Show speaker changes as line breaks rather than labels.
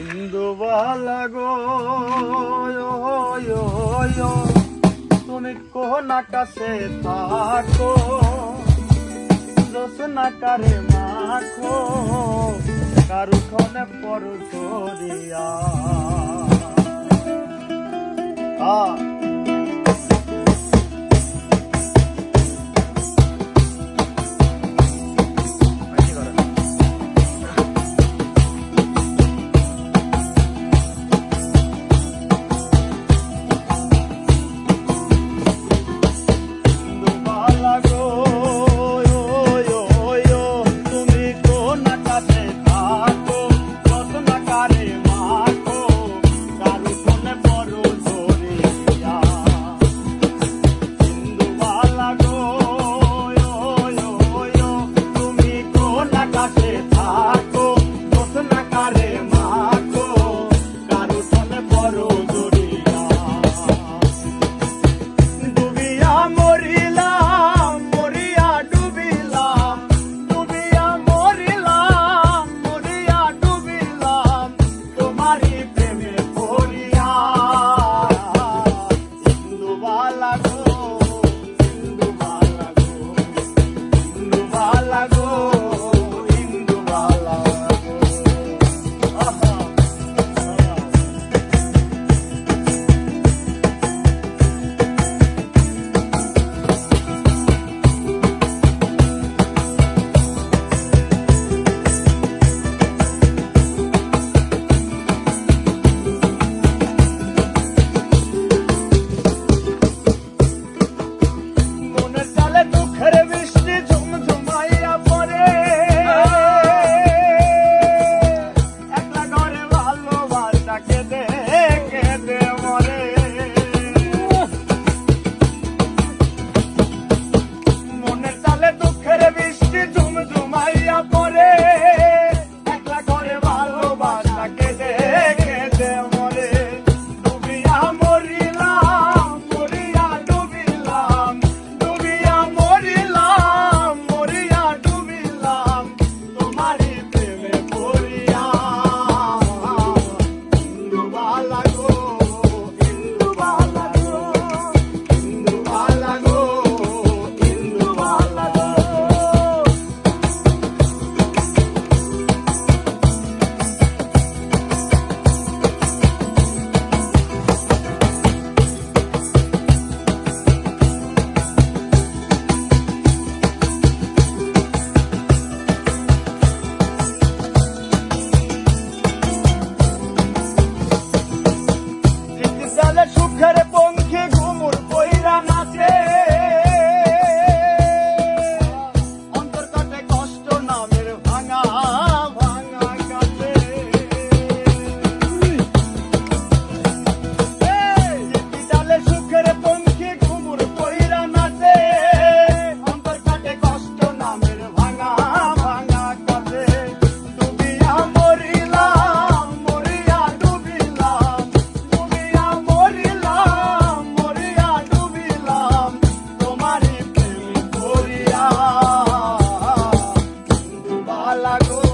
ইন্দুবালা গো তুমি কোন আকাশে থাকো জোসনা কারে মাখো কারুখনে পর ধরিয়া। sevda Lagoa. Alagoas.